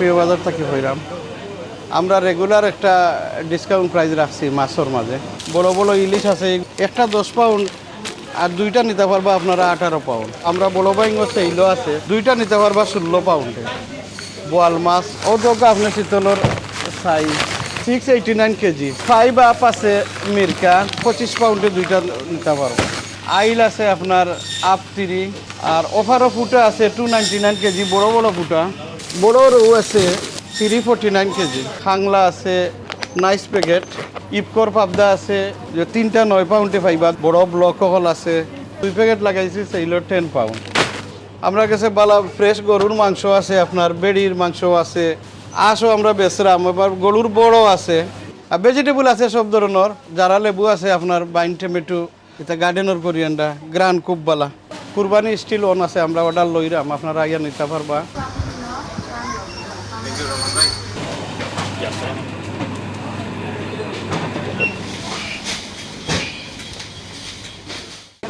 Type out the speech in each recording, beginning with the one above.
প্রিয় বাজার থেকে হইলাম আমরা রেগুলার একটা ডিসকাউন্ট প্রাইস রাখছি মাছের মাঝে। বড় বড় ইলিশ আছে, একটা দশ পাউন্ড আর দুইটা নিতে পারবা আপনারা আঠারো পাউন্ড আমরা বড় বাইং হচ্ছে ইলো আছে, দুইটা নিতে পারবা ষোলো পাউন্ডে বোয়াল মাছ ও দোকা আপনার শীতলর size six eighty nine KG. Five up আছে মির্কা, পঁচিশ পাউন্ডে দুইটা নিতে পারব। আইল আছে আপনার আপ তিরি আর অফারও ফুটা আছে টু নাইনটি নাইন কেজি, বড় বড় ফুটা। বড় রৌ আছে থ্রি ফোর্টি নাইন কেজি। খাংলা আছে নাইস প্যাকেট ইপকর পাবদা আছে, যে তিনটা নয় পাউন্ডে পাইবা। বড় ব্লক হল আছে। দুই প্যাকেট লাগাইছি সেইগুলো টেন পাউন্ড আমরা কাছে বালা ফ্রেশ গরুর মাংস আছে, আপনার বেড়ির মাংস আছে। আঁশও আমরা বেচরাম, এবার গরুর বড় আছে। আর ভেজিটেবল আছে সব ধরনের। যারা লেবু আছে, আপনার বাইন টমেটো, এটা গার্ডেনের করিয়ান্ডা গ্রান খুব বালা কুরবানি স্টিল অন আছে, আমরা অর্ডার লইরাম, আপনারা আইয়া নিতে পারবা।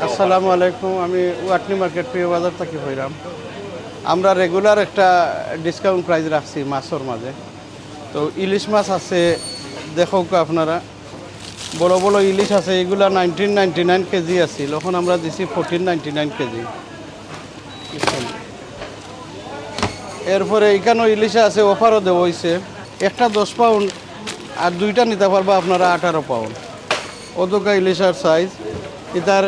আসসালামু আলাইকুম, আমি ওয়াটনি মার্কেট প্রিয় বাজার থেকে হইলাম আমরা রেগুলার একটা ডিসকাউন্ট প্রাইস রাখছি মাছের মাঝে। তো ইলিশ মাছ আছে, দেখো আপনারা। বড় বড় ইলিশ আছে, এগুলা নাইনটিন নাইনটি নাইন কেজি আছিল, এখন আমরা দিছি ফোরটিন নাইনটি নাইন কেজি। এরপরে এইখানেও ইলিশে আছে অফারও দেওয়া হয়েছে একটা দশ পাউন্ড আর দুইটা নিতে পারবা আপনারা আঠারো পাউন্ড অদকা ইলিশার সাইজ এটার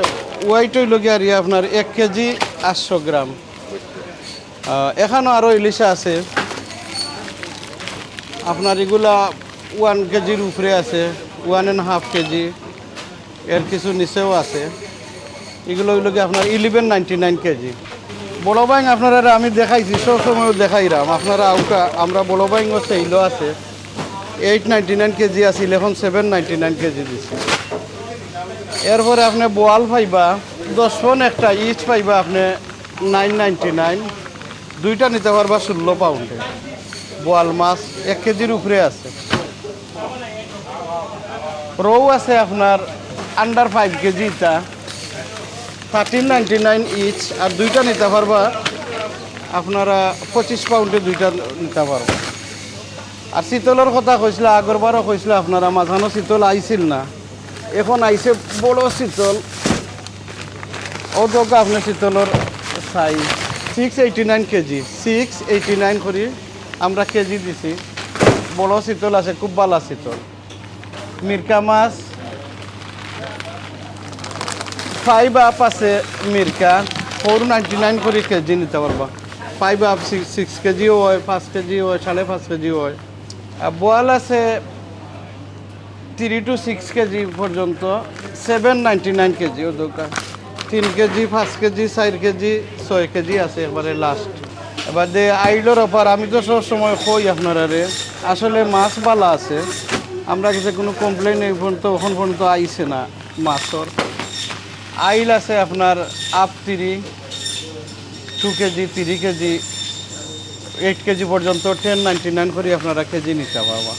ওয়াইট হইল গিয়ে আপনার এক কেজি আটশো গ্রাম। এখানেও আরও ইলিশা আছে। আপনার এগুলা ওয়ান কেজির উপরে আছে, ওয়ান অ্যান্ড হাফ কেজি। এর কিছু নিচেও আছে। এগুলো হইল গিয়ে আপনার ইলেভেন নাইনটি নাইন কেজি। বড় বাইং আপনারা আমি দেখাইছি, সব সময় দেখাইরাম। আপনারা আউকা, আমরা বড় বাইং হচ্ছে ইলো আছে। এইট নাইনটি নাইন কেজি আছিল এখন সেভেন নাইনটি নাইন কেজি দিচ্ছে এরপরে আপনি বোয়াল পাইবা, দশ ফোন একটা ইচ পাইবা আপনি নাইন নাইনটি নাইন দুইটা নিতে পারবা ষোলো পাউন্ডে বোয়াল মাছ এক কেজির উপরে আছে। রৌ আছে আপনার আন্ডার ফাইভ কেজি এটা থার্টিন নাইনটি নাইন ইচ আর দুইটা নিতে পারবা আপনারা পঁচিশ পাউন্ডে দুইটা নিতে পারবা। আর শীতলের কথা কইছিল, আগরবারও কইছিল আপনারা, মাঝানো শীতল আইছিল না। এখন আইছে বড় শীতল। দোকা আপনার শীতলের size six eighty nine KG. Six eighty nine করি আমরা কেজি দিছি। বড় শীতল আছে, খুব ভালো শীতল। মির্কা মাছ। ফাইভ আপ আছে মির্কা। ফোর নাইনটি নাইন করে কেজি নিতে পারবা। ফাইভ আপ সিক্স কেজিও হয়, পাঁচ কেজিও হয়, সাড়ে পাঁচ কেজিও হয়। বোয়াল আছে থ্রি টু সিক্স কেজি পর্যন্ত সেভেন নাইনটি নাইন কেজি ও দোকান তিন কেজি, পাঁচ কেজি, চার কেজি, ছয় কেজি আছে এবারে লাস্ট এবার যে আইলোর অফার, আমি তো সব সময় কই আপনারা রে আসলে মাছ বালা আছে। আমরা কাছে কোনো কমপ্লেন এই পর্যন্ত ওখান পর্যন্ত আইছে না মাছর। আইল আছে আপনার up three two KG three KG eight KG পর্যন্ত টেন নাইনটি নাইন করে আপনারা কেজি নিতে পারবা।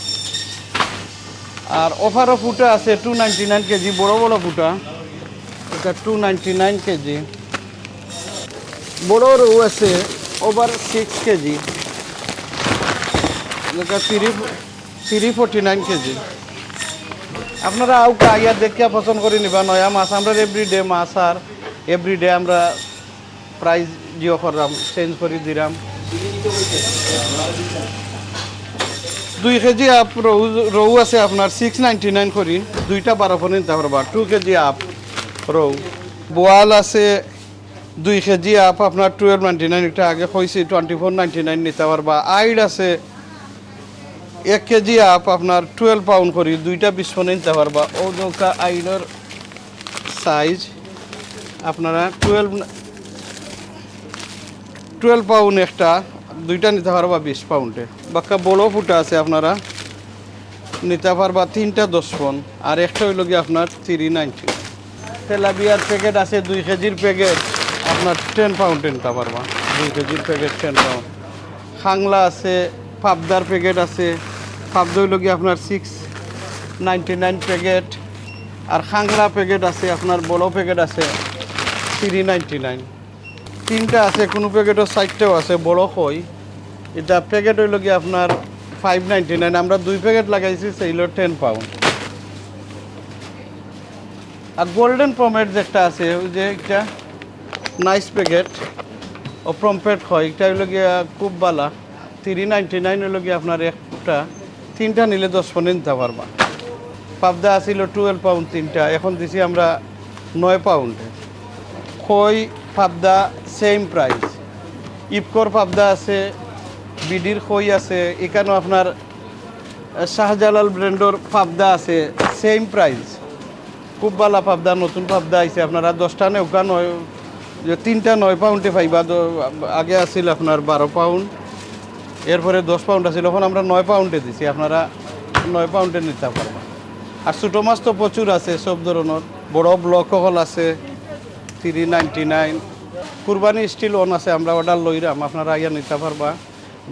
আর অফারও ফুটা আছে টু নাইনটি নাইন কেজি, বড়ো বড়ো ফুটা। এটা টু নাইনটি নাইন কেজি। বড় রৌ আছে ওভার সিক্স কেজি। এটা three three forty nine kg. আপনারা আউকা আইয়া দেখিয়া পছন্দ করে নিবা, নয়া মাছ। আমরা এভরিডে মাছ আর এভরিডে আমরা প্রাইস জিও করলাম চেঞ্জ করে দিলাম দুই কেজি আপ, রৌ রৌ আছে আপনার সিক্স নাইনটি নাইন করি। দুইটা বারো ফোন নিতে পারবা। টু কেজি আপ, রৌ। বোয়াল আছে দুই কেজি আপ আপনার টুয়েলভ নাইনটি নাইন একটা আগে কইছি টোয়েন্টি ফোর নাইনটি নাইন নিতে পারবা। আইড আছে এক কেজি আপ আপনার টুয়েলভ পাউন্ড করি। দুইটা ফোন নিতে পারবা। ও নৌকা আইডের সাইজ আপনারা টুয়েলভ টুয়েলভ পাউন্ড একটা। দুইটা নিতে পারবা বিশ পাউন্ডে। বাক্কা বড় ফুটা আছে আপনারা। নিতে পারবা তিনটা দশ ফোন আর একটা হইল গিয়ে আপনার থ্রি নাইনটি তেলাবিয়ার প্যাকেট আছে দুই কেজির প্যাকেট আপনার টেন পাউন্ডে নিতে পারবা। দুই কেজির প্যাকেট টেন পাউন্ড খাংলা আছে, পাবদার প্যাকেট আছে। পাবদা হইল গিয়ে আপনার সিক্স নাইনটি নাইন প্যাকেট আর খাংলা প্যাকেট আছে, আপনার বড় প্যাকেট আছে থ্রি নাইনটি নাইন তিনটা আছে, কোনো প্যাকেটও চারটেও আছে, বড় কই। এটা প্যাকেট হইল গিয়ে আপনার ফাইভ নাইনটি নাইন আমরা দুই প্যাকেট লাগাইছি সেইল টেন পাউন্ড আর গোল্ডেন পমেট যেটা আছে, ওই যে একটা নাইস প্যাকেট, ও প্রম্পেট হয় এটা হইল গিয়া খুব বালা। থ্রি নাইনটি নাইন হইল গিয়ে আপনার একটা, তিনটা নিলে দশ পনেরো নিতে পারবা। পাবদা আসিল টুয়েলভ পাউন্ড তিনটা, এখন দিছি আমরা নয় পাউন্ডে খই পাবদা সেম প্রাইস ইফকোর পাবদা আছে, বিডির খই আছে, এখানেও আপনার শাহজালাল ব্র্যান্ডর পাবদা আছে সেম প্রাইস খুব ভালো পাবদা নতুন পাবদা আইছে, আপনারা দশটা নৌকা নয় তিনটা নয় পাউন্ডে পাইবা আগে আছিল আপনার বারো পাউন্ড এরপরে দশ পাউন্ড আছিল, এখন আমরা নয় পাউন্ডে দিছি, আপনারা নয় পাউন্ডে নিতে পারবেন। আর ছোটো মাছ তো প্রচুর আছে, সব ধরনের, বড় ব্লক হল আছে। থ্রি নাইনটি নাইন কুরবানি স্টিল অন আছে, আমরা অর্ডার লইরাম, আপনারা ইয়া নিতে পারবা।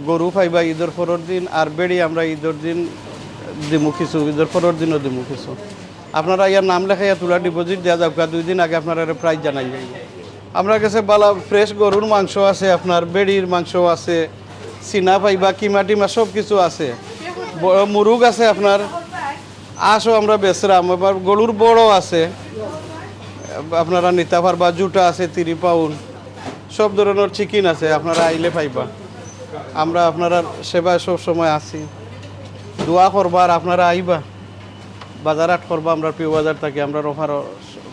গরু পাইবা ঈদের পরের দিন, আর বেড়ি আমরা ঈদের দিন দিমু কিছু, ঈদের পরের দিনও দিমু কিছু। আপনারা ইয়ার নাম লেখাইয়া তোলা ডিপোজিট দেওয়া যাক দুই দিন আগে আপনারা প্রাইস জানাই যাই। আপনার কাছে বালা ফ্রেশ গরুর মাংস আছে, আপনার বেড়ির মাংস আছে, চিনা পাইবা, কিমা টিমা সব কিছু আছে। মুরুগ আছে আপনার, আশও আমরা বেচরাম, এবার গরুর বড় আছে। আপনারা নিতে পারবা জুটা আছে, তিরি পাউন্ড, সব ধরনের চিকেন আছে, আপনারা আইলে পাইবা। আমরা আপনারা সেবায় সব সময় আছি। দোয়া করবা আর আপনারা আইবা। বাজার হাট করবা, আমরা প্রিয় বাজার থাকি, আমরা অফারও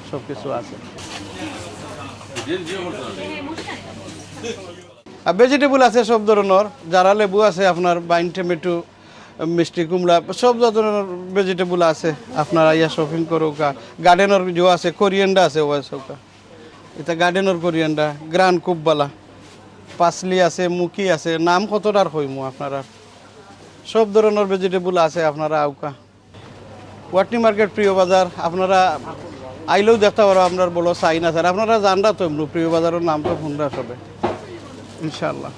সব কিছু আছে। ভেজিটেবল আছে সব ধরনের, যারা লেবু আছে, আপনার বাইন টমেটো মিষ্টি, কুমড়া, সব ধরনের ভেজিটেবল আছে। আপনারা ইয়া শপিং করুক গার্ডেনের যে আছে কোরিয়ান্ডা আছে ওয়া সবকা এটা গার্ডেনের কোরিয়ান্ডা গ্রান খুব বালা পাসলি আছে মুকি আছে, নাম কতটার হইমু আপনারা? সব ধরনের ভেজিটেবল আছে আপনারা আউকা ওয়াটনি মার্কেট, প্রিয় বাজার, আপনারা আইলেও দেখতে পারো আপনার বলো সাইন আছে আপনারা জানরা তো প্রিয় বাজারের নাম তো শুনরা সবে। ইনশাল্লাহ